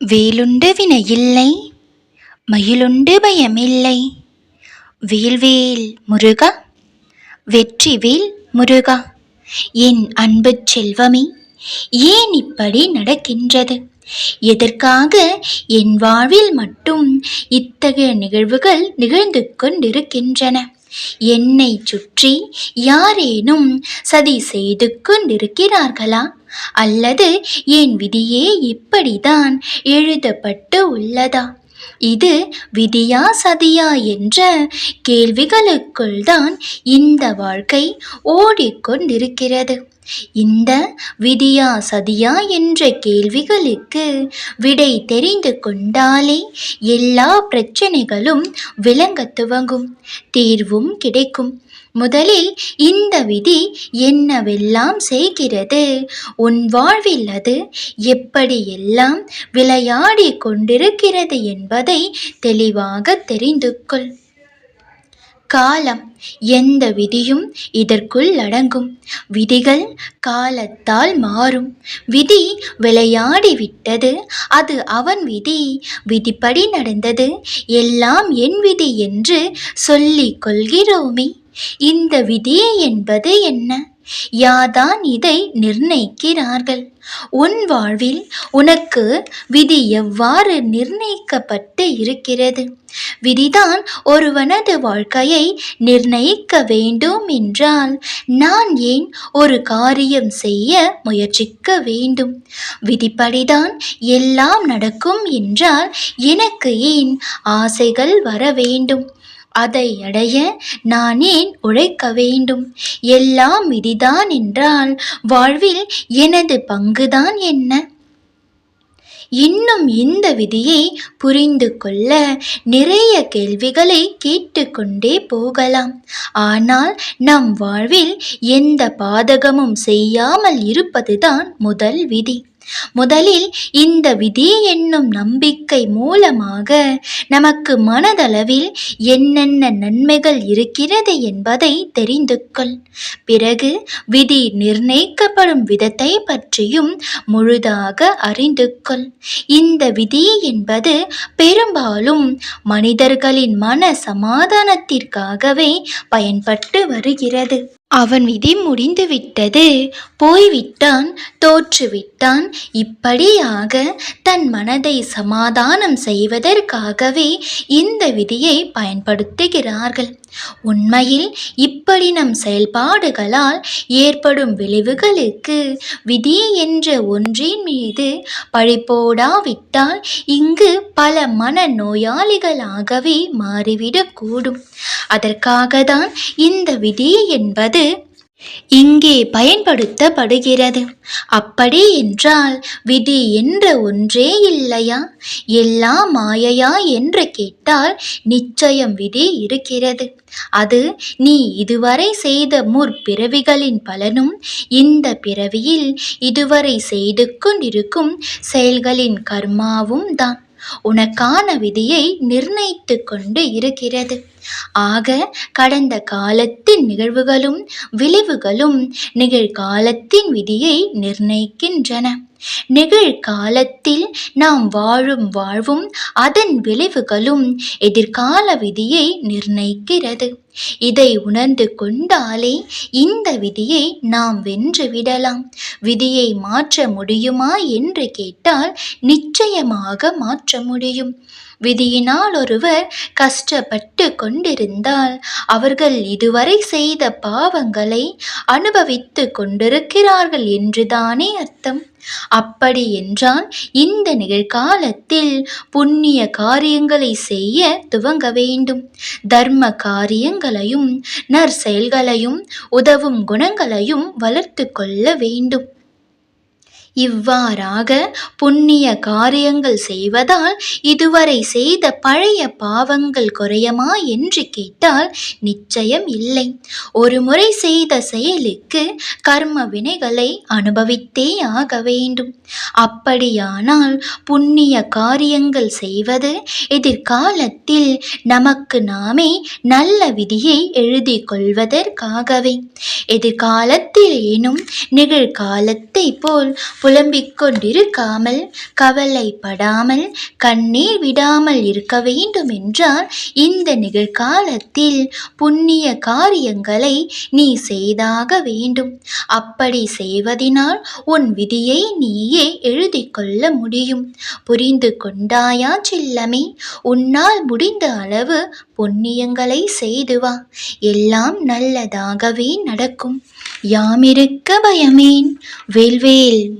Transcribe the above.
வேலுண்டு வினையில்லை மயிலுண்டு பயமில்லை. வேல்வேல் முருகா வெற்றிவேல் முருகா என் அன்பு செல்வமே ஏன் இப்படி நடக்கின்றது? எதற்காக என் வாழ்வில் மட்டும் இத்தகைய நிகழ்வுகள் நிகழ்ந்து கொண்டிருக்கின்றன? என்னை சுற்றி யாரேனும் சதி செய்து கொண்டிருக்கிறார்களா? அல்லது என் விதியே இப்படிதான் எழுதப்பட்டு உள்ளதா? இது விதியா சதியா என்ற கேள்விகளுக்குள் தான் இந்த வாழ்க்கை ஓடிக்கொண்டிருக்கிறது. இந்த விதியா சதியா என்ற கேள்விகளுக்கு விடை தெரிந்து கொண்டாலே எல்லா பிரச்சனைகளும் விளங்க துவங்கும் தீர்வும் கிடைக்கும். முதலில் இந்த விதி என்னவெல்லாம் செய்கிறது உன் வாழ்வில் அது எப்படியெல்லாம் விளையாடி கொண்டிருக்கிறது என்பதை தெளிவாக தெரிந்து கொள். காலம் எந்த விதியும் இதற்குள் அடங்கும். விதிகள் காலத்தால் மாறும். விதி விளையாடி விட்டது அது அவன் விதி. விதிப்படி நடந்தது. எல்லாம் என் விதி என்று சொல்லிக் கொள்கிறோமே. இந்த விதி என்பது என்ன? யாதான் இதை நிர்ணயிக்கிறார்கள்? உன் வாழ்வில் உனக்கு விதி எவ்வாறு நிர்ணயிக்கப்பட்டு இருக்கிறது? விதிதான் ஒருவனது வாழ்க்கையை நிர்ணயிக்க வேண்டும் என்றால் நான் ஏன் ஒரு காரியம் செய்ய முயற்சிக்க வேண்டும்? விதிப்படிதான் எல்லாம் நடக்கும் என்றால் எனக்கு ஏன் ஆசைகள் வர வேண்டும்? அதை அடைய நான் ஏன் உழைக்க வேண்டும்? எல்லாம் விதிதான் என்றால் வாழ்வில் எனது பங்குதான் என்ன? இன்னும் இந்த விதியை புரிந்து கொள்ள நிறைய கேள்விகளை கேட்டுக்கொண்டே போகலாம். ஆனால் நம் வாழ்வில் எந்த பாதகமும் செய்யாமல் இருப்பதுதான் முதல் விதி. முதலில் இந்த விதி என்னும் நம்பிக்கை மூலமாக நமக்கு மனதளவில் என்னென்ன நன்மைகள் இருக்கிறது என்பதை தெரிந்து கொள். பிறகு விதி நிர்ணயிக்கப்படும் விதத்தை பற்றியும் முழுதாக அறிந்து கொள். இந்த விதி என்பது பெரும்பாலும் மனிதர்களின் மன சமாதானத்திற்காகவே பயன்பட்டு வருகிறது. அவன் விதி முடிந்துவிட்டது. போய்விட்டான் தோற்றுவிட்டான். இப்படியாக தன் மனதை சமாதானம் செய்வதற்காகவே இந்த விதியை பயன்படுத்துகிறார்கள். உண்மையில் இப்படி நம் செயல்பாடுகளால் ஏற்படும் விளைவுகளுக்கு விதி என்ற ஒன்றின் மீது பழிப்போடாவிட்டால் இங்கு பல மன நோயாளிகளாகவே மாறிவிடக்கூடும். அதற்காக தான் இந்த விதி என்பது இங்கே பயன்படுத்தப்படுகிறது. அப்படி என்றால் விதி என்ற ஒன்றே இல்லையா? எல்லாம் மாயையா என்று கேட்டால் நிச்சயம் விதி இருக்கிறது. அது நீ இதுவரை செய்த முற்பிறவிகளின் பலனும் இந்த பிறவியில் இதுவரை செய்து கொண்டிருக்கும் செயல்களின் கர்மாவும் தான் உனக்கான விதியை நிர்ணயித்து கொண்டு இருக்கிறது. ஆக கடந்த காலத்தின் நிகழ்வுகளும் விளைவுகளும் நிகழ்காலத்தின் விதியை நிர்ணயிக்கின்றன. நிகழ்காலத்தில் நாம் வாழும் வாழ்வும் அதன் விளைவுகளும் எதிர்கால விதியை நிர்ணயிக்கிறது. இதை உணர்ந்து கொண்டாலே இந்த விதியை நாம் வென்று விடலாம். விதியை மாற்ற முடியுமா என்று கேட்டால் நிச்சயமாக மாற்ற முடியும். விதியினால் ஒருவர் கஷ்டப்பட்டு கொண்டிருந்தால் அவர்கள் இதுவரை செய்த பாவங்களை அனுபவித்து கொண்டிருக்கிறார்கள் என்றுதானே அர்த்தம். அப்படி என்றால் இந்த நிகழ்காலத்தில் புண்ணிய காரியங்களை செய்ய துவங்க வேண்டும். தர்ம குணங்களையும் நற்செயல்களையும் உதவும் குணங்களையும் வளர்த்து கொள்ள வேண்டும். இவ்வாறாக புண்ணிய காரியங்கள் செய்வதால் இதுவரை செய்த பழைய பாவங்கள் குறையமா என்று கேட்டால் நிச்சயம் இல்லை. ஒருமுறை செய்த செயலுக்கு கர்ம வினைகளை அனுபவித்தே ஆக வேண்டும். அப்படியானால் புண்ணிய காரியங்கள் செய்வது எதிர்காலத்தில் நமக்கு நாமே நல்ல விதியை எழுதி கொள்வதற்காகவே. எதிர்காலத்தில் எனும் நிகழ்காலத்தை போல் புலம்பிக் கொண்டிருக்காமல் கவலைப்படாமல் கண்ணீர் விடாமல் இருக்க வேண்டும் என்றால் இந்த நிகழ்காலத்தில் புண்ணிய காரியங்களை நீ செய்தாக வேண்டும். அப்படி செய்வதினால் உன் விதியை நீயே எழுதி கொள்ள முடியும். புரிந்து கொண்டாயா செல்லமே உன்னால் முடிந்த அளவு புண்ணியங்களை செய்து வா. எல்லாம் நல்லதாகவே நடக்கும். யாமிருக்க பயமேன். வேல்வேல்